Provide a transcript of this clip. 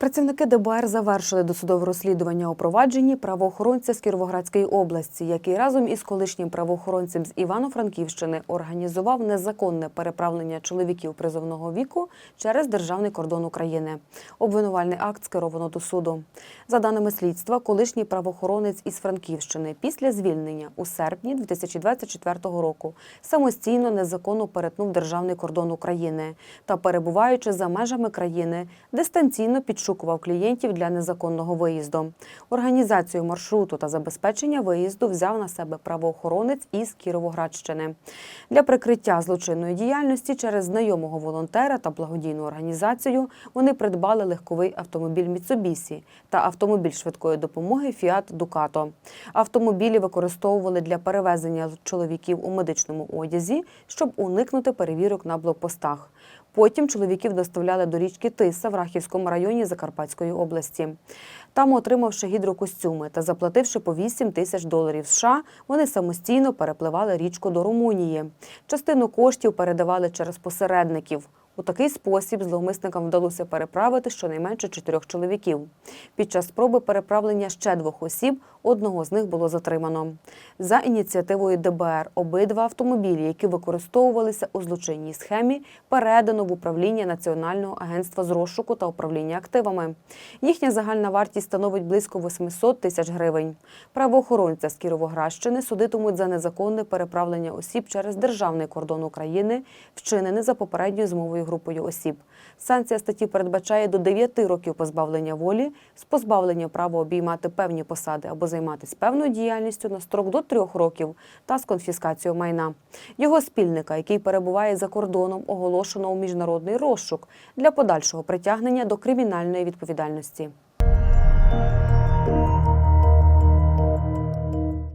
Працівники ДБР завершили досудове розслідування у провадженні правоохоронця з Кіровоградської області, який разом із колишнім правоохоронцем з Івано-Франківщини організував незаконне переправлення чоловіків призовного віку через державний кордон України. Обвинувальний акт скеровано до суду. За даними слідства, колишній правоохоронець із Франківщини після звільнення у серпні 2024 року самостійно незаконно перетнув державний кордон України та, перебуваючи за межами країни, дистанційно підшукував клієнтів для незаконного виїзду. Організацію маршруту та забезпечення виїзду взяв на себе правоохоронець із Кіровоградщини. Для прикриття злочинної діяльності через знайомого волонтера та благодійну організацію вони придбали легковий автомобіль Міцубісі та автомобіль швидкої допомоги Фіат Дукато. Автомобілі використовували для перевезення чоловіків у медичному одязі, щоб уникнути перевірок на блокпостах. Потім чоловіків доставляли до річки Тиса в Рахівському районі Закарпатської області. Там, отримавши гідрокостюми та заплативши по 8 тисяч доларів США, вони самостійно перепливали річку до Румунії. Частину коштів передавали через посередників. У такий спосіб зловмисникам вдалося переправити щонайменше чотирьох чоловіків. Під час спроби переправлення ще двох осіб одного з них було затримано. За ініціативою ДБР обидва автомобілі, які використовувалися у злочинній схемі, передано в управління Національного агентства з розшуку та управління активами. Їхня загальна вартість становить близько 800 тисяч гривень. Правоохоронця з Кіровоградщини судитимуть за незаконне переправлення осіб через державний кордон України, вчинене за попередньою змовою групою осіб. Санкція статті передбачає до 9 років позбавлення волі з позбавлення права обіймати певні посади або займатися певною діяльністю на строк до трьох років та з конфіскацією майна. Його спільника, який перебуває за кордоном, оголошено у міжнародний розшук для подальшого притягнення до кримінальної відповідальності.